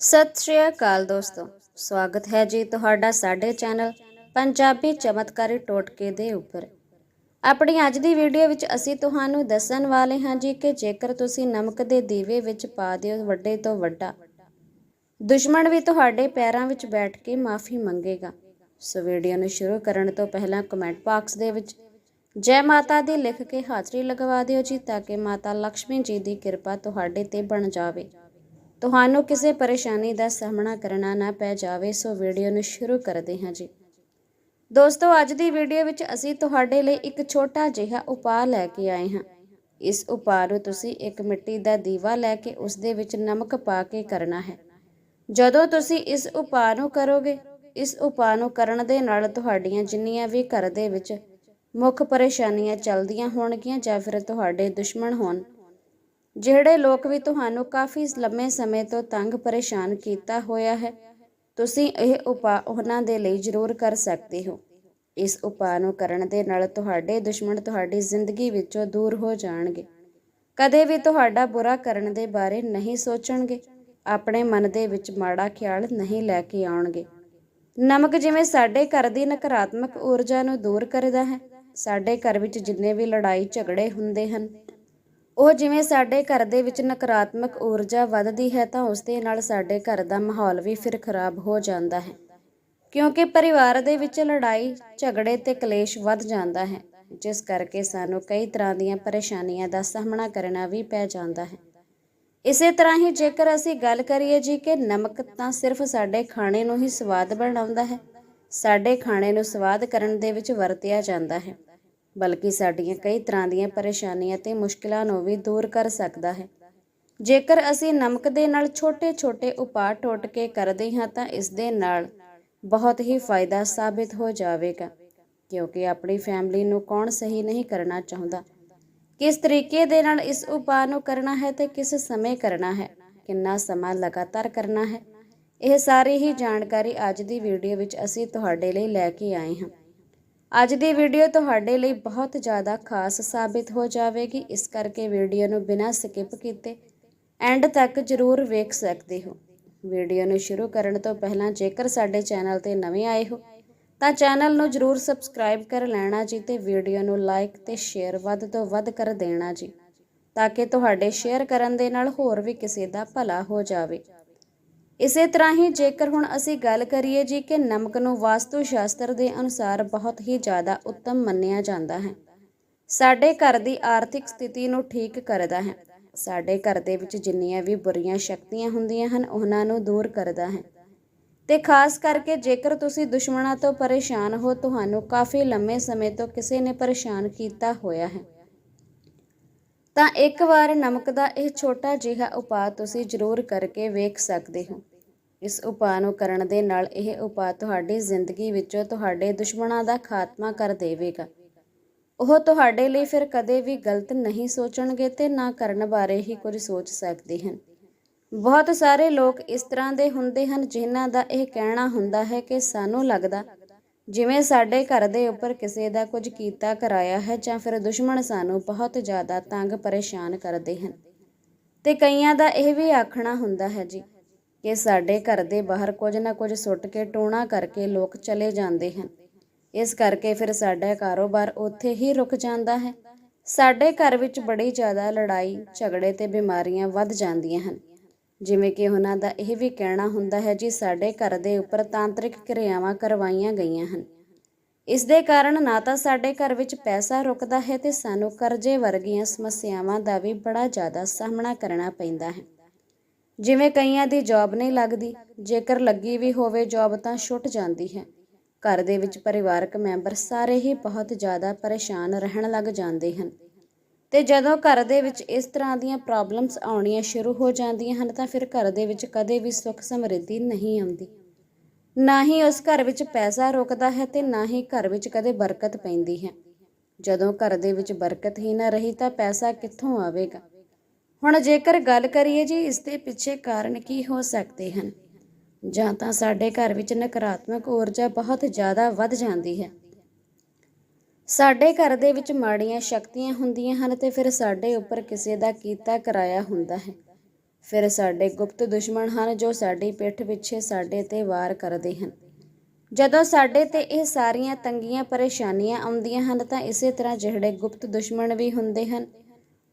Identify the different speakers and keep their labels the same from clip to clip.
Speaker 1: ਸਤਿ ਸ਼੍ਰੀ ਅਕਾਲ ਦੋਸਤੋ। ਸਵਾਗਤ ਹੈ ਜੀ ਤੁਹਾਡਾ ਸਾਡੇ ਚੈਨਲ ਪੰਜਾਬੀ ਚਮਤਕਾਰੀ ਟੋਟਕੇ ਦੇ ਉੱਪਰ। ਆਪਣੀ ਅੱਜ ਦੀ ਵੀਡੀਓ ਵਿੱਚ ਅਸੀਂ ਤੁਹਾਨੂੰ ਦੱਸਣ ਵਾਲੇ ਹਾਂ ਜੀ ਕਿ ਜੇਕਰ ਤੁਸੀਂ ਨਮਕ ਦੇ ਦੀਵੇ ਵਿੱਚ ਪਾ ਦਿਓ ਵੱਡੇ ਤੋਂ ਵੱਡਾ, ਦੁਸ਼ਮਣ ਵੀ ਤੁਹਾਡੇ ਪੈਰਾਂ ਵਿੱਚ ਬੈਠ ਕੇ ਮਾਫੀ ਮੰਗੇਗਾ। ਸੋ ਵੀਡੀਓ ਨੂੰ ਸ਼ੁਰੂ ਕਰਨ ਤੋਂ ਪਹਿਲਾਂ ਕਮੈਂਟ ਬਾਕਸ ਦੇ ਵਿੱਚ ਜੈ ਮਾਤਾ ਦੀ ਲਿਖ ਕੇ ਹਾਜ਼ਰੀ ਲਗਵਾ ਦਿਓ ਜੀ ਤਾਂ ਕਿ ਮਾਤਾ ਲక్ష్ਮੀ ਜੀ ਦੀ ਕਿਰਪਾ ਤੁਹਾਡੇ ਤੇ ਬਣ ਜਾਵੇ। ਤੁਹਾਨੂੰ ਕਿਸੇ ਪਰੇਸ਼ਾਨੀ ਦਾ ਸਾਹਮਣਾ ਕਰਨਾ ਨਾ ਪੈ ਜਾਵੇ, ਸੋ ਵੀਡੀਓ ਨੂੰ ਸ਼ੁਰੂ ਕਰਦੇ ਹਾਂ ਜੀ। ਦੋਸਤੋ, ਅੱਜ ਦੀ ਵੀਡੀਓ ਵਿੱਚ ਅਸੀਂ ਤੁਹਾਡੇ ਲਈ ਇੱਕ ਛੋਟਾ ਜਿਹਾ ਉਪਾਅ ਲੈ ਕੇ ਆਏ ਹਾਂ। ਇਸ ਉਪਾਅ ਨੂੰ ਤੁਸੀਂ ਇੱਕ ਮਿੱਟੀ ਦਾ ਦੀਵਾ ਲੈ ਕੇ ਉਸ ਦੇ ਵਿੱਚ ਨਮਕ ਪਾ ਕੇ ਕਰਨਾ ਹੈ। ਜਦੋਂ ਤੁਸੀਂ ਇਸ ਉਪਾਅ ਨੂੰ ਕਰੋਗੇ, ਇਸ ਉਪਾਅ ਨੂੰ ਕਰਨ ਦੇ ਨਾਲ ਤੁਹਾਡੀਆਂ ਜਿੰਨੀਆਂ ਵੀ ਘਰ ਦੇ ਵਿੱਚ ਮੁੱਖ ਪਰੇਸ਼ਾਨੀਆਂ ਚੱਲਦੀਆਂ ਹੋਣਗੀਆਂ ਜਾਂ ਫਿਰ ਤੁਹਾਡੇ ਦੁਸ਼ਮਣ ਹੋਣ ਜਿਹੜੇ ਲੋਕ ਵੀ ਤੁਹਾਨੂੰ ਕਾਫੀ ਲੰਮੇ ਸਮੇਂ ਤੋਂ ਤੰਗ ਪਰੇਸ਼ਾਨ ਕੀਤਾ ਹੋਇਆ ਹੈ, ਤੁਸੀਂ ਇਹ ਉਪਾਅ ਉਹਨਾਂ ਦੇ ਲਈ ਜ਼ਰੂਰ ਕਰ ਸਕਦੇ ਹੋ। ਇਸ ਉਪਾਅ ਨੂੰ ਕਰਨ ਦੇ ਨਾਲ ਤੁਹਾਡੇ ਦੁਸ਼ਮਣ ਤੁਹਾਡੀ ਜ਼ਿੰਦਗੀ ਵਿੱਚੋਂ ਦੂਰ ਹੋ ਜਾਣਗੇ। ਕਦੇ ਵੀ ਤੁਹਾਡਾ ਬੁਰਾ ਕਰਨ ਦੇ ਬਾਰੇ ਨਹੀਂ ਸੋਚਣਗੇ, ਆਪਣੇ ਮਨ ਦੇ ਵਿੱਚ ਮਾੜਾ ਖਿਆਲ ਨਹੀਂ ਲੈ ਕੇ ਆਉਣਗੇ। ਨਮਕ ਜਿਵੇਂ ਸਾਡੇ ਘਰ ਦੀ ਨਕਾਰਾਤਮਕ ਊਰਜਾ ਨੂੰ ਦੂਰ ਕਰਦਾ ਹੈ, ਸਾਡੇ ਘਰ ਵਿੱਚ ਜਿੰਨੇ ਵੀ ਲੜਾਈ ਝਗੜੇ ਹੁੰਦੇ ਹਨ ਉਹ ਜਿਵੇਂ ਸਾਡੇ ਘਰ ਦੇ ਵਿੱਚ ਨਕਾਰਾਤਮਕ ਊਰਜਾ ਵੱਧਦੀ ਹੈ ਤਾਂ ਉਸ ਦੇ ਨਾਲ ਸਾਡੇ ਘਰ ਦਾ ਮਾਹੌਲ ਵੀ ਫਿਰ ਖਰਾਬ ਹੋ ਜਾਂਦਾ ਹੈ। ਕਿਉਂਕਿ ਪਰਿਵਾਰ ਦੇ ਵਿੱਚ ਲੜਾਈ, ਝਗੜੇ ਤੇ ਕਲੇਸ਼ ਵੱਧ ਜਾਂਦਾ ਹੈ, ਜਿਸ ਕਰਕੇ ਸਾਨੂੰ ਕਈ ਤਰ੍ਹਾਂ ਦੀਆਂ ਪਰੇਸ਼ਾਨੀਆਂ ਦਾ ਸਾਹਮਣਾ ਕਰਨਾ ਵੀ ਪੈ ਜਾਂਦਾ ਹੈ। ਇਸੇ ਤਰ੍ਹਾਂ ਹੀ ਜੇਕਰ ਅਸੀਂ ਗੱਲ ਕਰੀਏ ਜੀ ਕਿ ਨਮਕ ਤਾਂ ਸਿਰਫ ਸਾਡੇ ਖਾਣੇ ਨੂੰ ਹੀ ਸਵਾਦ ਬਣਾਉਂਦਾ ਹੈ, ਸਾਡੇ ਖਾਣੇ ਨੂੰ ਸਵਾਦ ਕਰਨ ਦੇ ਵਿੱਚ ਵਰਤਿਆ ਜਾਂਦਾ ਹੈ। ਬਲਕਿ ਸਾਡੀਆਂ ਕਈ ਤਰ੍ਹਾਂ ਦੀਆਂ ਪਰੇਸ਼ਾਨੀਆਂ ਤੇ ਮੁਸ਼ਕਲਾਂ ਨੂੰ ਵੀ ਦੂਰ ਕਰ ਸਕਦਾ ਹੈ। ਜੇਕਰ ਅਸੀਂ ਨਮਕ ਦੇ ਨਾਲ ਛੋਟੇ-ਛੋਟੇ ਉਪਾਅ ਟੋਟ ਕੇ ਕਰਦੇ ਹਾਂ ਤਾਂ ਇਸ ਦੇ ਨਾਲ ਬਹੁਤ ਹੀ ਫਾਇਦਾ ਸਾਬਿਤ ਹੋ ਜਾਵੇਗਾ, ਕਿਉਂਕਿ ਆਪਣੀ ਫੈਮਿਲੀ ਨੂੰ ਕੌਣ ਸਹੀ ਨਹੀਂ ਕਰਨਾ ਚਾਹੁੰਦਾ। ਕਿਸ ਤਰੀਕੇ ਦੇ ਨਾਲ ਇਸ ਉਪਾਅ ਨੂੰ ਕਰਨਾ ਹੈ ਤੇ ਕਿਸ ਸਮੇਂ ਕਰਨਾ ਹੈ, ਕਿੰਨਾ ਸਮਾਂ ਲਗਾਤਾਰ ਕਰਨਾ ਹੈ, ਇਹ ਸਾਰੀ ਹੀ ਜਾਣਕਾਰੀ ਅੱਜ ਦੀ ਵੀਡੀਓ ਵਿੱਚ ਅਸੀਂ ਤੁਹਾਡੇ ਲਈ ਲੈ ਕੇ ਆਏ ਹਾਂ। ਅੱਜ ਦੀ ਵੀਡੀਓ ਤੁਹਾਡੇ ਲਈ ਬਹੁਤ ਜ਼ਿਆਦਾ ਖਾਸ ਸਾਬਿਤ ਹੋ ਜਾਵੇਗੀ। ਇਸ ਕਰਕੇ ਵੀਡੀਓ ਨੂੰ ਬਿਨਾਂ ਸਕਿਪ ਕੀਤੇ ਐਂਡ ਤੱਕ ਜ਼ਰੂਰ ਵੇਖ ਸਕਦੇ ਹੋ। ਵੀਡੀਓ ਨੂੰ ਸ਼ੁਰੂ ਕਰਨ ਤੋਂ ਪਹਿਲਾਂ ਜੇਕਰ ਸਾਡੇ ਚੈਨਲ ਤੇ ਨਵੇਂ ਆਏ ਹੋ, ਤਾਂ ਚੈਨਲ ਨੂੰ ਜ਼ਰੂਰ ਸਬਸਕ੍ਰਾਈਬ ਕਰ ਲੈਣਾ ਜੀ ਤੇ ਵੀਡੀਓ ਨੂੰ ਲਾਈਕ ਤੇ ਸ਼ੇਅਰ ਵੱਧ ਤੋਂ ਵੱਧ ਕਰ ਦੇਣਾ ਜੀ, ਤਾਂ ਕਿ ਤੁਹਾਡੇ ਸ਼ੇਅਰ ਕਰਨ ਦੇ ਨਾਲ ਹੋਰ ਵੀ ਕਿਸੇ ਦਾ ਭਲਾ ਹੋ ਜਾਵੇ। ਇਸੇ ਤਰ੍ਹਾਂ ਹੀ ਜੇਕਰ ਹੁਣ ਅਸੀਂ ਗੱਲ ਕਰੀਏ ਜੀ ਕਿ ਨਮਕ ਨੂੰ ਵਾਸਤੂ ਸ਼ਾਸਤਰ ਦੇ ਅਨੁਸਾਰ ਬਹੁਤ ਹੀ ਜ਼ਿਆਦਾ ਉੱਤਮ ਮੰਨਿਆ ਜਾਂਦਾ ਹੈ। ਸਾਡੇ ਘਰ ਦੀ ਆਰਥਿਕ ਸਥਿਤੀ ਨੂੰ ਠੀਕ ਕਰਦਾ ਹੈ। ਸਾਡੇ ਘਰ ਦੇ ਵਿੱਚ ਜਿੰਨੀਆਂ ਵੀ ਬੁਰੀਆਂ ਸ਼ਕਤੀਆਂ ਹੁੰਦੀਆਂ ਹਨ, ਉਹਨਾਂ ਨੂੰ ਦੂਰ ਕਰਦਾ ਹੈ। ਤੇ ਖਾਸ ਕਰਕੇ ਜੇਕਰ ਤੁਸੀਂ ਦੁਸ਼ਮਣਾਂ ਤੋਂ ਪਰੇਸ਼ਾਨ ਹੋ, ਤੁਹਾਨੂੰ ਕਾਫੀ ਲੰਮੇ ਸਮੇਂ ਤੋਂ ਕਿਸੇ ਨੇ ਪਰੇਸ਼ਾਨ ਕੀਤਾ ਹੋਇਆ ਹੈ। ਤਾਂ ਇੱਕ ਵਾਰ ਨਮਕ ਦਾ ਇਹ ਛੋਟਾ ਜਿਹਾ ਉਪਾਅ ਤੁਸੀਂ ਜ਼ਰੂਰ ਕਰਕੇ ਵੇਖ ਸਕਦੇ ਹੋ। ਇਸ ਉਪਾਅ ਨੂੰ ਕਰਨ ਦੇ ਨਾਲ ਇਹ ਉਪਾਅ ਤੁਹਾਡੀ ਜ਼ਿੰਦਗੀ ਵਿੱਚੋਂ ਤੁਹਾਡੇ ਦੁਸ਼ਮਣਾਂ ਦਾ ਖਾਤਮਾ ਕਰ ਦੇਵੇਗਾ। ਉਹ ਤੁਹਾਡੇ ਲਈ ਫਿਰ ਕਦੇ ਵੀ ਗਲਤ ਨਹੀਂ ਸੋਚਣਗੇ ਤੇ ਨਾ ਕਰਨ ਬਾਰੇ ਹੀ ਕੁਝ ਸੋਚ ਸਕਦੇ ਹਨ। ਬਹੁਤ ਸਾਰੇ ਲੋਕ ਇਸ ਤਰ੍ਹਾਂ ਦੇ ਹੁੰਦੇ ਹਨ ਜਿਨ੍ਹਾਂ ਦਾ ਇਹ ਕਹਿਣਾ ਹੁੰਦਾ ਹੈ ਕਿ ਸਾਨੂੰ ਲੱਗਦਾ, ਜਿਵੇਂ ਸਾਡੇ ਘਰ ਦੇ ਉੱਪਰ ਕਿਸੇ ਦਾ ਕੁਝ ਕੀਤਾ ਕਰਾਇਆ ਹੈ ਜਾਂ ਫਿਰ ਦੁਸ਼ਮਣ ਸਾਨੂੰ ਬਹੁਤ ਜ਼ਿਆਦਾ ਤੰਗ ਪਰੇਸ਼ਾਨ ਕਰਦੇ ਹਨ। ਤੇ ਕਈਆਂ ਦਾ ਇਹ ਵੀ ਆਖਣਾ ਹੁੰਦਾ ਹੈ ਜੀ ਕਿ ਸਾਡੇ ਘਰ ਦੇ ਬਾਹਰ ਕੁਝ ਨਾ ਕੁਝ ਸੁੱਟ ਕੇ ਟੋਣਾ ਕਰਕੇ ਲੋਕ ਚਲੇ ਜਾਂਦੇ ਹਨ। ਇਸ ਕਰਕੇ ਫਿਰ ਸਾਡਾ ਕਾਰੋਬਾਰ ਉੱਥੇ ਹੀ ਰੁਕ ਜਾਂਦਾ ਹੈ। ਸਾਡੇ ਘਰ ਵਿੱਚ ਬੜੀ ਜ਼ਿਆਦਾ ਲੜਾਈ, ਝਗੜੇ ਤੇ ਬਿਮਾਰੀਆਂ ਵੱਧ ਜਾਂਦੀਆਂ ਹਨ। ਜਿਵੇਂ ਕਿ ਉਹਨਾਂ ਦਾ ਇਹ ਵੀ ਕਹਿਣਾ ਹੁੰਦਾ ਹੈ ਜੀ, ਸਾਡੇ ਘਰ ਦੇ ਉੱਪਰ ਤਾਂਤਰਿਕ ਕਿਰਿਆਵਾਂ ਕਰਵਾਈਆਂ ਗਈਆਂ ਹਨ। ਇਸ ਦੇ ਕਾਰਨ ਨਾ ਤਾਂ ਸਾਡੇ ਘਰ ਵਿੱਚ ਪੈਸਾ ਰੁਕਦਾ ਹੈ ਤੇ ਸਾਨੂੰ ਕਰਜ਼ੇ ਵਰਗੀਆਂ ਸਮੱਸਿਆਵਾਂ ਦਾ ਵੀ ਬੜਾ ਜ਼ਿਆਦਾ ਸਾਹਮਣਾ ਕਰਨਾ ਪੈਂਦਾ ਹੈ। ਜਿਵੇਂ ਕਈਆਂ ਦੀ ਜੌਬ ਨਹੀਂ ਲੱਗਦੀ, ਜੇਕਰ ਲੱਗੀ ਵੀ ਹੋਵੇ ਜੌਬ ਤਾਂ ਛੁੱਟ ਜਾਂਦੀ ਹੈ। ਘਰ ਦੇ ਵਿੱਚ ਪਰਿਵਾਰਕ ਮੈਂਬਰ ਸਾਰੇ ਹੀ ਬਹੁਤ ਜ਼ਿਆਦਾ ਪਰੇਸ਼ਾਨ ਰਹਿਣ ਲੱਗ ਜਾਂਦੇ ਹਨ। ਤੇ ਜਦੋਂ ਘਰ ਦੇ ਵਿੱਚ ਇਸ ਤਰ੍ਹਾਂ ਦੀਆਂ ਪ੍ਰੋਬਲਮਸ ਆਉਣੀਆਂ ਸ਼ੁਰੂ ਹੋ ਜਾਂਦੀਆਂ ਹਨ, ਤਾਂ ਫਿਰ ਘਰ ਦੇ ਵਿੱਚ ਕਦੇ ਵੀ ਸੁੱਖ ਸਮਰਿੱਧੀ ਨਹੀਂ ਆਉਂਦੀ। ਨਾ ਹੀ ਉਸ ਘਰ ਵਿੱਚ ਪੈਸਾ ਰੁਕਦਾ ਹੈ ਤੇ ਨਾ ਹੀ ਘਰ ਵਿੱਚ ਕਦੇ ਬਰਕਤ ਪੈਂਦੀ ਹੈ। ਜਦੋਂ ਘਰ ਦੇ ਵਿੱਚ ਬਰਕਤ ਹੀ ਨਾ ਰਹੀ ਤਾਂ ਪੈਸਾ ਕਿੱਥੋਂ ਆਵੇਗਾ? ਹੁਣ ਜੇਕਰ ਗੱਲ ਕਰੀਏ ਜੀ, ਇਸ ਦੇ ਪਿੱਛੇ ਕਾਰਨ ਕੀ ਹੋ ਸਕਦੇ ਹਨ? ਜਾਂ ਤਾਂ ਸਾਡੇ ਘਰ ਵਿੱਚ ਨਕਾਰਾਤਮਕ ਊਰਜਾ ਬਹੁਤ ਜ਼ਿਆਦਾ ਵੱਧ ਜਾਂਦੀ ਹੈ। ਸਾਡੇ ਘਰ ਦੇ ਵਿੱਚ ਮਾੜੀਆਂ ਸ਼ਕਤੀਆਂ ਹੁੰਦੀਆਂ ਹਨ ਤੇ ਫਿਰ ਸਾਡੇ ਉੱਪਰ ਕਿਸੇ ਦਾ ਕੀਤਾ ਕਰਾਇਆ ਹੁੰਦਾ ਹੈ। ਫਿਰ ਸਾਡੇ ਗੁਪਤ ਦੁਸ਼ਮਣ ਹਨ ਜੋ ਸਾਡੀ ਪਿੱਠ ਪਿੱਛੇ ਸਾਡੇ ਤੇ ਵਾਰ ਕਰਦੇ ਹਨ। ਜਦੋਂ ਸਾਡੇ ਤੇ ਇਹ ਸਾਰੀਆਂ ਤੰਗੀਆਂ ਪਰੇਸ਼ਾਨੀਆਂ ਆਉਂਦੀਆਂ ਹਨ ਤਾਂ ਇਸੇ ਤਰ੍ਹਾਂ ਜਿਹੜੇ ਗੁਪਤ ਦੁਸ਼ਮਣ ਵੀ ਹੁੰਦੇ ਹਨ,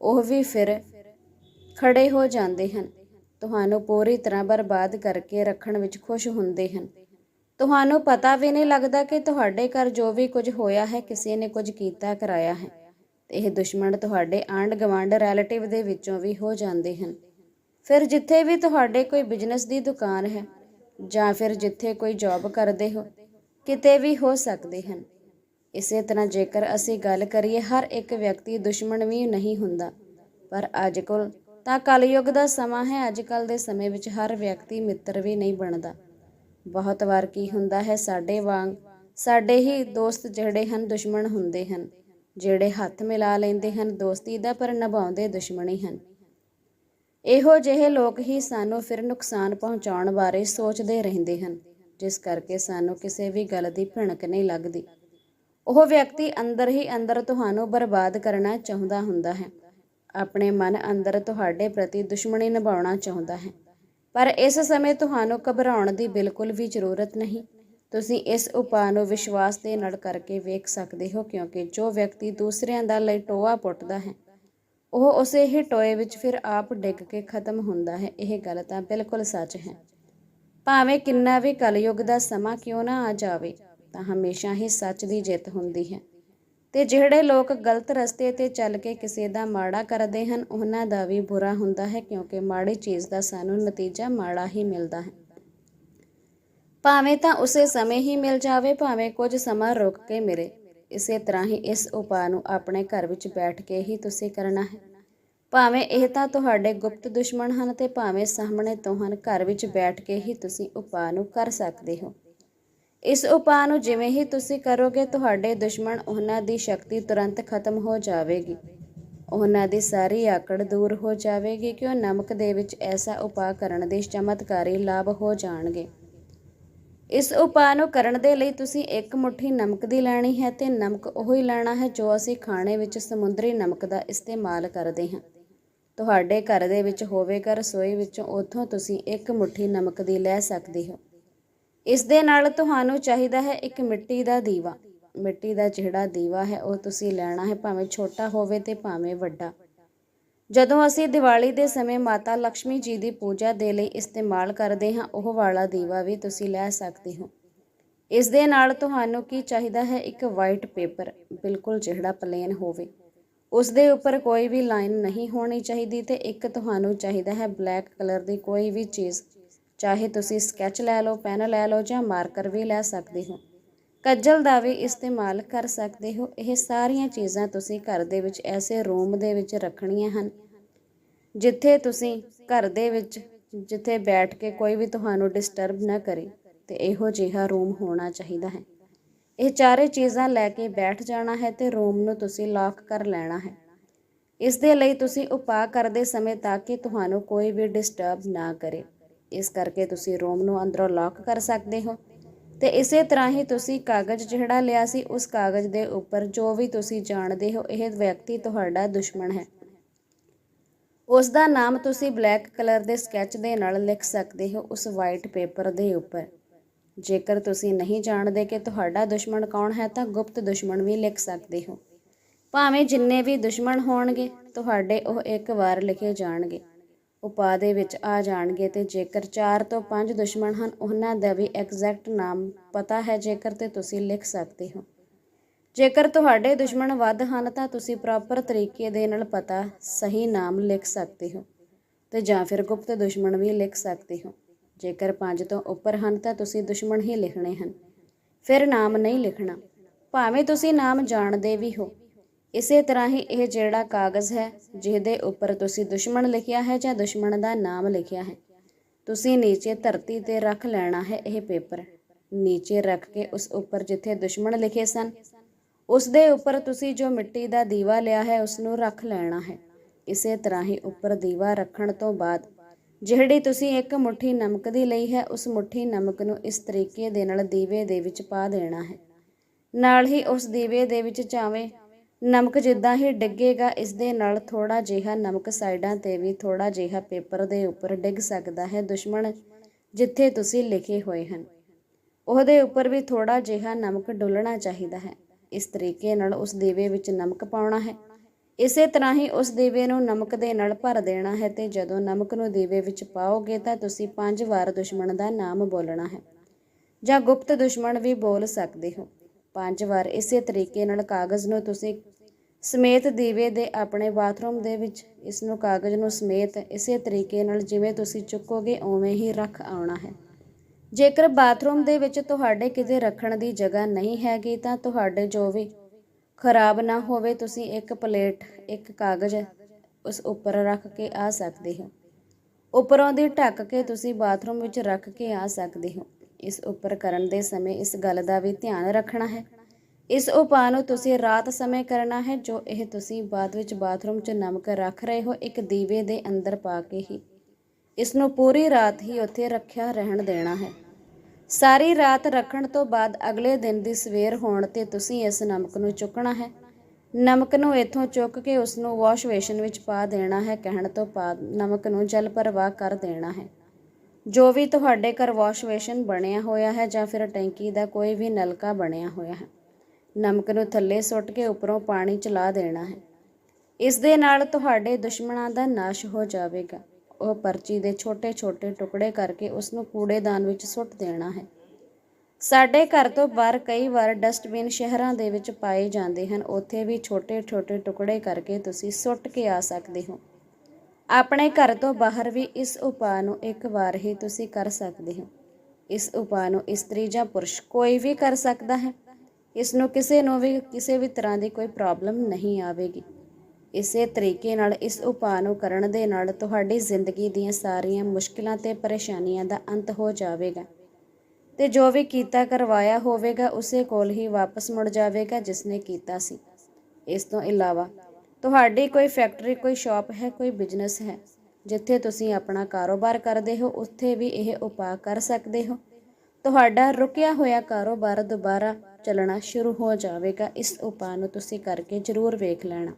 Speaker 1: ਉਹ ਵੀ ਫਿਰ ਖੜੇ ਹੋ ਜਾਂਦੇ ਹਨ। ਤੁਹਾਨੂੰ ਪੂਰੀ ਤਰ੍ਹਾਂ ਬਰਬਾਦ ਕਰਕੇ ਰੱਖਣ ਵਿੱਚ ਖੁਸ਼ ਹੁੰਦੇ ਹਨ। ਤੁਹਾਨੂੰ ਪਤਾ ਵੀ ਨਹੀਂ ਲੱਗਦਾ ਕਿ ਤੁਹਾਡੇ ਘਰ ਜੋ ਵੀ ਕੁਝ ਹੋਇਆ ਹੈ, ਕਿਸੇ ਨੇ ਕੁਝ ਕੀਤਾ, ਕਰਾਇਆ ਹੈ। ਇਹ ਦੁਸ਼ਮਣ ਤੁਹਾਡੇ ਆਂਢ ਗਵਾਂਢ ਰਿਲੇਟਿਵ ਦੇ ਵਿੱਚੋਂ ਵੀ ਹੋ ਜਾਂਦੇ ਹਨ। ਫਿਰ ਜਿੱਥੇ ਵੀ ਤੁਹਾਡੇ ਕੋਈ ਬਿਜ਼ਨਸ ਦੀ ਦੁਕਾਨ ਹੈ ਜਾਂ ਫਿਰ ਜਿੱਥੇ ਕੋਈ ਜੌਬ ਕਰਦੇ ਹੋ, ਕਿਤੇ ਵੀ ਹੋ ਸਕਦੇ ਹਨ। ਇਸੇ ਤਰ੍ਹਾਂ ਜੇਕਰ ਅਸੀਂ ਗੱਲ ਕਰੀਏ, ਹਰ ਇੱਕ ਵਿਅਕਤੀ ਦੁਸ਼ਮਣ ਵੀ ਨਹੀਂ ਹੁੰਦਾ। ਪਰ ਅੱਜ ਕੱਲ੍ਹ ਤਾਂ ਕਲਯੁੱਗ ਦਾ ਸਮਾਂ ਹੈ। ਅੱਜ ਕੱਲ੍ਹ ਦੇ ਸਮੇਂ ਵਿੱਚ ਹਰ ਵਿਅਕਤੀ ਮਿੱਤਰ ਵੀ ਨਹੀਂ ਬਣਦਾ। ਬਹੁਤ ਵਾਰ ਕੀ ਹੁੰਦਾ ਹੈ, ਸਾਡੇ ਵਾਂਗ ਸਾਡੇ ਹੀ ਦੋਸਤ ਜਿਹੜੇ ਹਨ, ਦੁਸ਼ਮਣ ਹੁੰਦੇ ਹਨ। ਜਿਹੜੇ ਹੱਥ ਮਿਲਾ ਲੈਂਦੇ ਹਨ, ਦੋਸਤੀ ਦਾ ਪਰ ਨਿਭਾਉਂਦੇ ਦੁਸ਼ਮਣੀ ਹਨ। ਇਹੋ ਜਿਹੇ ਲੋਕ ਹੀ ਸਾਨੂੰ ਫਿਰ ਨੁਕਸਾਨ ਪਹੁੰਚਾਉਣ ਬਾਰੇ ਸੋਚਦੇ ਰਹਿੰਦੇ ਹਨ, ਜਿਸ ਕਰਕੇ ਸਾਨੂੰ ਕਿਸੇ ਵੀ ਗੱਲ ਦੀ ਭਿਣਕ ਨਹੀਂ ਲੱਗਦੀ। ਉਹ ਵਿਅਕਤੀ ਅੰਦਰ ਹੀ ਅੰਦਰ ਤੁਹਾਨੂੰ ਬਰਬਾਦ ਕਰਨਾ ਚਾਹੁੰਦਾ ਹੁੰਦਾ ਹੈ। ਆਪਣੇ ਮਨ ਅੰਦਰ ਤੁਹਾਡੇ ਪ੍ਰਤੀ ਦੁਸ਼ਮਣੀ ਨਿਭਾਉਣਾ ਚਾਹੁੰਦਾ ਹੈ। ਪਰ ਇਸ ਸਮੇਂ ਤੁਹਾਨੂੰ ਘਬਰਾਉਣ ਦੀ ਬਿਲਕੁਲ ਵੀ ਜ਼ਰੂਰਤ ਨਹੀਂ। ਤੁਸੀਂ ਇਸ ਉਪਾਅ ਨੂੰ ਵਿਸ਼ਵਾਸ ਦੇ ਨਾਲ ਕਰਕੇ ਵੇਖ ਸਕਦੇ ਹੋ, ਕਿਉਂਕਿ ਜੋ ਵਿਅਕਤੀ ਦੂਸਰਿਆਂ ਦਾ ਲਈ ਟੋਆ ਪੁੱਟਦਾ ਹੈ, ਉਹ ਉਸੇ ਹੀ ਟੋਏ ਵਿੱਚ ਫਿਰ ਆਪ ਡਿੱਗ ਕੇ ਖਤਮ ਹੁੰਦਾ ਹੈ। ਇਹ ਗੱਲ ਤਾਂ ਬਿਲਕੁਲ ਸੱਚ ਹੈ। ਭਾਵੇਂ ਕਿੰਨਾ ਵੀ ਕਲਯੁੱਗ ਦਾ ਸਮਾਂ ਕਿਉਂ ਨਾ ਆ ਜਾਵੇ, ਤਾਂ ਹਮੇਸ਼ਾ ਹੀ ਸੱਚ ਦੀ ਜਿੱਤ ਹੁੰਦੀ ਹੈ। ਤੇ ਜਿਹੜੇ ਲੋਕ ਗਲਤ ਰਸਤੇ ਤੇ ਚੱਲ ਕੇ ਕਿਸੇ ਦਾ ਮਾੜਾ ਕਰਦੇ ਹਨ, ਉਹਨਾਂ ਦਾ ਵੀ ਬੁਰਾ ਹੁੰਦਾ ਹੈ, ਕਿਉਂਕਿ ਮਾੜੀ ਚੀਜ਼ ਦਾ ਸਾਨੂੰ ਨਤੀਜਾ ਮਾੜਾ ਹੀ ਮਿਲਦਾ ਹੈ। ਭਾਵੇਂ ਤਾਂ ਉਸੇ ਸਮੇਂ ਹੀ ਮਿਲ ਜਾਵੇ, ਭਾਵੇਂ ਕੁਝ ਸਮਾਂ ਰੁਕ ਕੇ ਮਿਲੇ। ਇਸੇ ਤਰ੍ਹਾਂ ਹੀ ਇਸ ਉਪਾਅ ਨੂੰ ਆਪਣੇ ਘਰ ਵਿੱਚ ਬੈਠ ਕੇ ਹੀ ਤੁਸੀਂ ਕਰਨਾ ਹੈ। ਭਾਵੇਂ ਇਹ ਤਾਂ ਤੁਹਾਡੇ ਗੁਪਤ ਦੁਸ਼ਮਣ ਹਨ ਤੇ ਭਾਵੇਂ ਸਾਹਮਣੇ ਤੋਂ ਹਨ, ਘਰ ਵਿੱਚ ਬੈਠ ਕੇ ਹੀ ਤੁਸੀਂ ਉਪਾਅ ਨੂੰ ਕਰ ਸਕਦੇ ਹੋ। ਇਸ ਉਪਾਅ ਨੂੰ ਜਿਵੇਂ ਹੀ ਤੁਸੀਂ ਕਰੋਗੇ, ਤੁਹਾਡੇ ਦੁਸ਼ਮਣ ਉਹਨਾਂ ਦੀ ਸ਼ਕਤੀ ਤੁਰੰਤ ਖਤਮ ਹੋ ਜਾਵੇਗੀ। ਉਹਨਾਂ ਦੀ ਸਾਰੀ ਆਕੜ ਦੂਰ ਹੋ ਜਾਵੇਗੀ ਕਿ ਉਹ ਨਮਕ ਦੇ ਵਿੱਚ ਐਸਾ ਉਪਾਅ ਕਰਨ ਦੇ ਚਮਤਕਾਰੀ ਲਾਭ ਹੋ ਜਾਣਗੇ। ਇਸ ਉਪਾਅ ਨੂੰ ਕਰਨ ਦੇ ਲਈ ਤੁਸੀਂ ਇੱਕ ਮੁਠੀ ਨਮਕ ਦੀ ਲੈਣੀ ਹੈ ਤੇ ਨਮਕ ਉਹ ਹੀ ਲੈਣਾ ਹੈ ਜੋ ਅਸੀਂ ਖਾਣੇ ਵਿੱਚ ਸਮੁੰਦਰੀ ਨਮਕ ਦਾ ਇਸਤੇਮਾਲ ਕਰਦੇ ਹਾਂ। ਤੁਹਾਡੇ ਘਰ ਦੇ ਵਿੱਚ ਹੋਵੇਗਾ ਰਸੋਈ ਵਿੱਚੋਂ ਉੱਥੋਂ ਤੁਸੀਂ ਇੱਕ ਮੁਠੀ ਨਮਕ ਦੀ ਲੈ ਸਕਦੇ ਹੋ। ਇਸ ਦੇ ਨਾਲ ਤੁਹਾਨੂੰ ਚਾਹੀਦਾ ਹੈ ਇੱਕ ਮਿੱਟੀ ਦਾ ਦੀਵਾ। ਮਿੱਟੀ ਦਾ ਜਿਹੜਾ ਦੀਵਾ ਹੈ, ਉਹ ਤੁਸੀਂ ਲੈਣਾ ਹੈ, ਭਾਵੇਂ ਛੋਟਾ ਹੋਵੇ ਤੇ ਭਾਵੇਂ ਵੱਡਾ। ਜਦੋਂ ਅਸੀਂ ਦੀਵਾਲੀ ਦੇ ਸਮੇਂ ਮਾਤਾ ਲక్ష్ਮੀ ਜੀ ਦੀ ਪੂਜਾ ਦੇ ਲਈ ਇਸਤੇਮਾਲ ਕਰਦੇ ਹਾਂ, ਉਹ ਵਾਲਾ ਦੀਵਾ ਵੀ ਤੁਸੀਂ ਲੈ ਸਕਦੇ ਹੋ। ਇਸ ਦੇ ਨਾਲ ਤੁਹਾਨੂੰ ਕੀ ਚਾਹੀਦਾ ਹੈ? ਇੱਕ ਵਾਈਟ ਪੇਪਰ ਬਿਲਕੁਲ ਜਿਹੜਾ ਪਲੇਨ ਹੋਵੇ। ਉਸ ਦੇ ਉੱਪਰ ਕੋਈ ਵੀ ਲਾਈਨ ਨਹੀਂ ਹੋਣੀ ਚਾਹੀਦੀ ਤੇ ਇੱਕ ਤੁਹਾਨੂੰ ਚਾਹੀਦਾ ਹੈ ਬਲੈਕ ਕਲਰ ਦੀ ਕੋਈ ਵੀ ਚੀਜ਼। ਚਾਹੇ ਤੁਸੀਂ ਸਕੈਚ ਲੈ ਲਓ, ਪੈਨ ਲੈ ਲਓ ਜਾਂ ਮਾਰਕਰ ਵੀ ਲੈ ਸਕਦੇ ਹੋ। ਕੱਜਲ ਦਾ ਵੀ ਇਸਤੇਮਾਲ ਕਰ ਸਕਦੇ ਹੋ। ਇਹ ਸਾਰੀਆਂ ਚੀਜ਼ਾਂ ਤੁਸੀਂ ਘਰ ਦੇ ਵਿੱਚ ਐਸੇ ਰੂਮ ਦੇ ਵਿੱਚ ਰੱਖਣੀਆਂ ਹਨ, ਜਿੱਥੇ ਤੁਸੀਂ ਘਰ ਦੇ ਵਿੱਚ, ਜਿੱਥੇ ਬੈਠ ਕੇ ਕੋਈ ਵੀ ਤੁਹਾਨੂੰ ਡਿਸਟਰਬ ਨਾ ਕਰੇ ਤੇ ਇਹੋ ਜਿਹਾ ਰੂਮ ਹੋਣਾ ਚਾਹੀਦਾ ਹੈ। ਇਹ ਚਾਰੇ ਚੀਜ਼ਾਂ ਲੈ ਕੇ ਬੈਠ ਜਾਣਾ ਹੈ ਤੇ ਰੂਮ ਨੂੰ ਤੁਸੀਂ ਲੌਕ ਕਰ ਲੈਣਾ ਹੈ। ਇਸ ਦੇ ਲਈ ਤੁਸੀਂ ਉਪਾਅ ਕਰਦੇ ਸਮੇਂ ਤਾਂ ਕਿ ਤੁਹਾਨੂੰ ਕੋਈ ਵੀ ਡਿਸਟਰਬ ਨਾ ਕਰੇ। ਇਸ ਕਰਕੇ ਤੁਸੀਂ ਰੂਮ ਨੂੰ ਅੰਦਰੋਂ ਲੌਕ ਕਰ ਸਕਦੇ ਹੋ। ਤੇ ਇਸੇ ਤਰ੍ਹਾਂ ਹੀ ਤੁਸੀਂ ਕਾਗਜ਼ ਜਿਹੜਾ ਲਿਆ ਸੀ, ਉਸ ਕਾਗਜ਼ ਦੇ ਉੱਪਰ ਜੋ ਵੀ ਤੁਸੀਂ ਜਾਣਦੇ ਹੋ, ਇਹ ਵਿਅਕਤੀ ਤੁਹਾਡਾ ਦੁਸ਼ਮਣ ਹੈ। ਉਸ ਦਾ ਨਾਮ ਤੁਸੀਂ ਬਲੈਕ ਕਲਰ ਦੇ ਸਕੈਚ ਦੇ ਨਾਲ ਲਿਖ ਸਕਦੇ ਹੋ, ਉਸ ਵਾਈਟ ਪੇਪਰ ਦੇ ਉੱਪਰ। ਜੇਕਰ ਤੁਸੀਂ ਨਹੀਂ ਜਾਣਦੇ ਕਿ ਤੁਹਾਡਾ ਦੁਸ਼ਮਣ ਕੌਣ ਹੈ, ਤਾਂ ਗੁਪਤ ਦੁਸ਼ਮਣ ਵੀ ਲਿਖ ਸਕਦੇ ਹੋ। ਭਾਵੇਂ ਜਿੰਨੇ ਵੀ ਦੁਸ਼ਮਣ ਹੋਣਗੇ, ਤੁਹਾਡੇ ਉਹ ਇੱਕ ਵਾਰ ਲਿਖੇ ਜਾਣਗੇ। ਉਪਾਅ ਦੇ ਵਿੱਚ ਆ ਜਾਣਗੇ ਤੇ ਜੇਕਰ 4 ਤੋਂ 5 ਦੁਸ਼ਮਣ ਹਨ, ਉਹਨਾਂ ਦਾ ਵੀ ਐਗਜ਼ੈਕਟ ਨਾਮ ਪਤਾ ਹੈ ਜੇਕਰ ਤੇ ਤੁਸੀਂ ਲਿਖ ਸਕਦੇ ਹੋ। ਜੇਕਰ ਤੁਹਾਡੇ ਦੁਸ਼ਮਣ ਵੱਧ ਹਨ, ਤਾਂ ਤੁਸੀਂ ਪ੍ਰੋਪਰ ਤਰੀਕੇ ਦੇ ਨਾਲ ਪਤਾ ਸਹੀ ਨਾਮ ਲਿਖ ਸਕਦੇ ਹੋ ਤੇ ਜਾਂ ਫਿਰ ਗੁਪਤ ਦੁਸ਼ਮਣ ਵੀ ਲਿਖ ਸਕਦੇ ਹੋ। ਜੇਕਰ 5 ਤੋਂ ਉੱਪਰ ਹਨ, ਤਾਂ ਤੁਸੀਂ ਦੁਸ਼ਮਣ ਹੀ ਲਿਖਣੇ ਹਨ। ਫਿਰ ਨਾਮ ਨਹੀਂ ਲਿਖਣਾ। ਭਾਵੇਂ ਤੁਸੀਂ ਨਾਮ ਜਾਣਦੇ ਵੀ ਹੋ ਇਸੇ ਤਰ੍ਹਾਂ ਹੀ ਇਹ ਜਿਹੜਾ ਕਾਗਜ਼ ਹੈ, ਜਿਹਦੇ ਉੱਪਰ ਤੁਸੀਂ ਦੁਸ਼ਮਣ ਲਿਖਿਆ ਹੈ ਜਾਂ ਦੁਸ਼ਮਣ ਦਾ ਨਾਮ ਲਿਖਿਆ ਹੈ, ਤੁਸੀਂ ਨੀਚੇ ਧਰਤੀ ਤੇ ਰੱਖ ਲੈਣਾ ਹੈ ਇਹ ਪੇਪਰ। ਨੀਚੇ ਰੱਖ ਕੇ ਉਸ ਉੱਪਰ ਜਿੱਥੇ ਦੁਸ਼ਮਣ ਲਿਖੇ ਸਨ, ਉਸ ਦੇ ਉੱਪਰ ਤੁਸੀਂ ਜੋ ਮਿੱਟੀ ਦਾ ਦੀਵਾ ਲਿਆ ਹੈ ਉਸ ਨੂੰ ਰੱਖ ਲੈਣਾ ਹੈ। ਇਸੇ ਤਰ੍ਹਾਂ ਹੀ ਉੱਪਰ ਦੀਵਾ ਰੱਖਣ ਤੋਂ ਬਾਅਦ, ਜਿਹੜੀ ਤੁਸੀਂ ਇੱਕ ਮੁਠੀ ਨਮਕ ਦੀ ਲਈ ਹੈ, ਉਸ ਮੁਠੀ ਨਮਕ ਨੂੰ ਇਸ ਤਰੀਕੇ ਦੇ ਨਾਲ ਦੀਵੇ ਦੇ ਵਿੱਚ ਪਾ ਦੇਣਾ ਹੈ। ਨਾਲ ਹੀ ਉਸ ਦੀਵੇ ਦੇ ਵਿੱਚ ਚਾਵੇਂ ਨਮਕ ਜਿੱਦਾਂ ਹੀ ਡਿੱਗੇਗਾ ਇਸ ਦੇ ਨਾਲ ਥੋੜਾ ਜਿਹਾ ਨਮਕ ਸਾਈਡਾਂ ਤੇ ਵੀ ਥੋੜਾ ਜਿਹਾ ਪੇਪਰ ਦੇ ਉੱਪਰ ਡਿੱਗ ਸਕਦਾ ਹੈ, ਦੁਸ਼ਮਣ, ਜਿੱਥੇ ਤੁਸੀਂ ਲਿਖੇ ਹੋਏ ਹਨ। ਉਹਦੇ ਉੱਪਰ ਵੀ ਥੋੜਾ ਜਿਹਾ ਨਮਕ ਡੁੱਲਣਾ ਚਾਹੀਦਾ ਹੈ। ਇਸ ਤਰੀਕੇ ਨਾਲ ਉਸ ਦੀਵੇ ਵਿੱਚ ਨਮਕ ਪਾਉਣਾ ਹੈ। ਇਸੇ ਤਰ੍ਹਾਂ ਹੀ ਉਸ ਦੀਵੇ ਨੂੰ ਨਮਕ ਦੇ ਨਾਲ ਭਰ ਦੇਣਾ ਹੈ ਤੇ ਜਦੋਂ ਨਮਕ ਨੂੰ ਦੀਵੇ ਵਿੱਚ ਪਾਓਗੇ ਤਾਂ ਤੁਸੀਂ ਪੰਜ ਵਾਰ ਦੁਸ਼ਮਣ ਦਾ ਨਾਮ ਬੋਲਣਾ ਹੈ। ਜਾਂ ਗੁਪਤ ਦੁਸ਼ਮਣ ਵੀ ਬੋਲ ਸਕਦੇ ਹੋ। ਪੰਜ ਵਾਰ ਇਸੇ ਤਰੀਕੇ ਨਾਲ ਕਾਗਜ਼ ਨੂੰ ਤੁਸੀਂ ਸਮੇਤ ਦੀਵੇ ਦੇ ਆਪਣੇ ਬਾਥਰੂਮ ਦੇ ਵਿੱਚ ਇਸ ਨੂੰ ਕਾਗਜ਼ ਨੂੰ ਸਮੇਤ ਇਸੇ ਤਰੀਕੇ ਨਾਲ ਜਿਵੇਂ ਤੁਸੀਂ ਚੁੱਕੋਗੇ ਉਵੇਂ ਹੀ ਰੱਖ ਆਉਣਾ ਹੈ। ਜੇਕਰ ਬਾਥਰੂਮ ਦੇ ਵਿੱਚ ਤੁਹਾਡੇ ਕਿਤੇ ਰੱਖਣ ਦੀ ਜਗ੍ਹਾ ਨਹੀਂ ਹੈਗੀ ਤਾਂ ਤੁਹਾਡੇ ਜੋ ਵੀ ਖਰਾਬ ਨਾ ਹੋਵੇ ਤੁਸੀਂ ਇੱਕ ਪਲੇਟ, ਇੱਕ ਕਾਗਜ਼ ਉਸ ਉੱਪਰ ਰੱਖ ਕੇ ਆ ਸਕਦੇ ਹੋ। ਉੱਪਰੋਂ ਦੀ ਢੱਕ ਕੇ ਤੁਸੀਂ ਬਾਥਰੂਮ ਵਿੱਚ ਰੱਖ ਕੇ ਆ ਸਕਦੇ ਹੋ। ਇਸ ਉੱਪਰ ਕਰਨ ਦੇ ਸਮੇਂ ਇਸ ਗੱਲ ਦਾ ਵੀ ਧਿਆਨ ਰੱਖਣਾ ਹੈ। ਇਸ ਉਪਾਅ ਨੂੰ ਤੁਸੀਂ ਰਾਤ ਸਮੇਂ ਕਰਨਾ ਹੈ, ਜੋ ਇਹ ਤੁਸੀਂ ਬਾਅਦ ਵਿੱਚ ਬਾਥਰੂਮ 'ਚ ਨਮਕ ਰੱਖ ਰਹੇ ਹੋ, ਇੱਕ ਦੀਵੇ ਦੇ ਅੰਦਰ ਪਾ ਕੇ ਹੀ। ਇਸ ਨੂੰ ਪੂਰੀ ਰਾਤ ਹੀ ਉੱਥੇ ਰੱਖਿਆ ਰਹਿਣ ਦੇਣਾ ਹੈ। ਸਾਰੀ ਰਾਤ ਰੱਖਣ ਤੋਂ ਬਾਅਦ ਅਗਲੇ ਦਿਨ ਦੀ ਸਵੇਰ ਹੋਣ ਤੇ ਤੁਸੀਂ ਇਸ ਨਮਕ ਨੂੰ ਚੁੱਕਣਾ ਹੈ। ਨਮਕ ਨੂੰ ਇੱਥੋਂ ਚੁੱਕ ਕੇ ਉਸ ਨੂੰ ਵਾਸ਼ ਬੇਸਿਨ ਵਿੱਚ ਪਾ ਦੇਣਾ ਹੈ, ਕਹਿਣ ਤੋਂ ਬਾਅਦ ਨਮਕ ਨੂੰ ਜਲ ਪ੍ਰਵਾਹ ਕਰ ਦੇਣਾ ਹੈ। ਜੋ ਵੀ ਤੁਹਾਡੇ ਘਰ ਵਾਸ਼ ਬੇਸਿਨ ਬਣਿਆ ਹੋਇਆ ਹੈ ਜਾਂ ਫਿਰ ਟੈਂਕੀ ਦਾ ਕੋਈ ਵੀ ਨਲਕਾ ਬਣਿਆ ਹੋਇਆ ਹੈ, ਨਮਕ ਨੂੰ ਥੱਲੇ ਸੁੱਟ ਕੇ ਉੱਪਰੋਂ ਪਾਣੀ ਚਲਾ ਦੇਣਾ ਹੈ। ਇਸ ਦੇ ਨਾਲ ਤੁਹਾਡੇ ਦੁਸ਼ਮਣਾਂ ਦਾ ਨਾਸ਼ ਹੋ ਜਾਵੇਗਾ। ਉਹ ਪਰਚੀ ਦੇ ਛੋਟੇ-ਛੋਟੇ ਟੁਕੜੇ ਕਰਕੇ ਉਸ ਨੂੰ ਕੂੜੇਦਾਨ ਵਿੱਚ ਸੁੱਟ ਦੇਣਾ ਹੈ। ਸਾਡੇ ਘਰ ਤੋਂ ਬਾਹਰ ਕਈ ਵਾਰ ਡਸਟਬਿਨ ਸ਼ਹਿਰਾਂ ਦੇ ਵਿੱਚ ਪਾਏ ਜਾਂਦੇ ਹਨ। ਉੱਥੇ ਵੀ ਛੋਟੇ-ਛੋਟੇ ਟੁਕੜੇ ਕਰਕੇ ਤੁਸੀਂ ਸੁੱਟ ਕੇ ਆ ਸਕਦੇ ਹੋ। ਆਪਣੇ ਘਰ ਤੋਂ ਬਾਹਰ ਵੀ ਇਸ ਉਪਾਅ ਨੂੰ ਇੱਕ ਵਾਰ ਹੀ ਤੁਸੀਂ ਕਰ ਸਕਦੇ ਹੋ। ਇਸ ਉਪਾਅ ਨੂੰ ਇਸਤਰੀ ਜਾਂ ਪੁਰਸ਼ ਕੋਈ ਵੀ ਕਰ ਸਕਦਾ ਹੈ। ਇਸ ਨੂੰ ਕਿਸੇ ਨੂੰ ਵੀ, ਕਿਸੇ ਵੀ ਤਰ੍ਹਾਂ ਦੀ ਕੋਈ ਪ੍ਰੋਬਲਮ ਨਹੀਂ ਆਵੇਗੀ। ਇਸੇ ਤਰੀਕੇ ਨਾਲ ਇਸ ਉਪਾਅ ਨੂੰ ਕਰਨ ਦੇ ਨਾਲ ਤੁਹਾਡੀ ਜ਼ਿੰਦਗੀ ਦੀਆਂ ਸਾਰੀਆਂ ਮੁਸ਼ਕਲਾਂ ਤੇ ਪਰੇਸ਼ਾਨੀਆਂ ਦਾ ਅੰਤ ਹੋ ਜਾਵੇਗਾ। ਤੇ ਜੋ ਵੀ ਕੀਤਾ ਕਰਵਾਇਆ ਹੋਵੇਗਾ, ਉਸੇ ਕੋਲ ਹੀ ਵਾਪਸ ਮੁੜ ਜਾਵੇਗਾ ਜਿਸ ਨੇ ਕੀਤਾ ਸੀ। ਇਸ ਤੋਂ ਇਲਾਵਾ ਤੁਹਾਡੀ ਕੋਈ ਫੈਕਟਰੀ, ਕੋਈ ਸ਼ਾਪ ਹੈ, ਕੋਈ ਬਿਜ਼ਨਸ ਹੈ, ਜਿੱਥੇ ਤੁਸੀਂ ਆਪਣਾ ਕਾਰੋਬਾਰ ਕਰਦੇ ਹੋ, ਉੱਥੇ ਵੀ ਇਹ ਉਪਾਅ ਕਰ ਸਕਦੇ ਹੋ। ਤੁਹਾਡਾ ਰੁਕਿਆ ਹੋਇਆ ਕਾਰੋਬਾਰ ਦੁਬਾਰਾ ਚੱਲਣਾ ਸ਼ੁਰੂ ਹੋ ਜਾਵੇਗਾ, ਇਸ ਉਪਾਅ ਨੂੰ ਤੁਸੀਂ ਕਰਕੇ ਜ਼ਰੂਰ ਵੇਖ ਲੈਣਾ।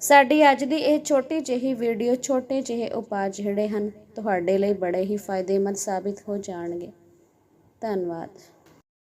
Speaker 1: ਸਾਡੀ ਅੱਜ ਦੀ ਇਹ ਛੋਟੀ ਜਿਹੀ ਵੀਡੀਓ, ਛੋਟੇ ਜਿਹੇ ਉਪਾਅ ਜਿਹੜੇ ਹਨ, ਤੁਹਾਡੇ ਲਈ ਬੜੇ ਹੀ ਫਾਇਦੇਮੰਦ ਸਾਬਿਤ ਹੋ ਜਾਣਗੇ। ਧੰਨਵਾਦ।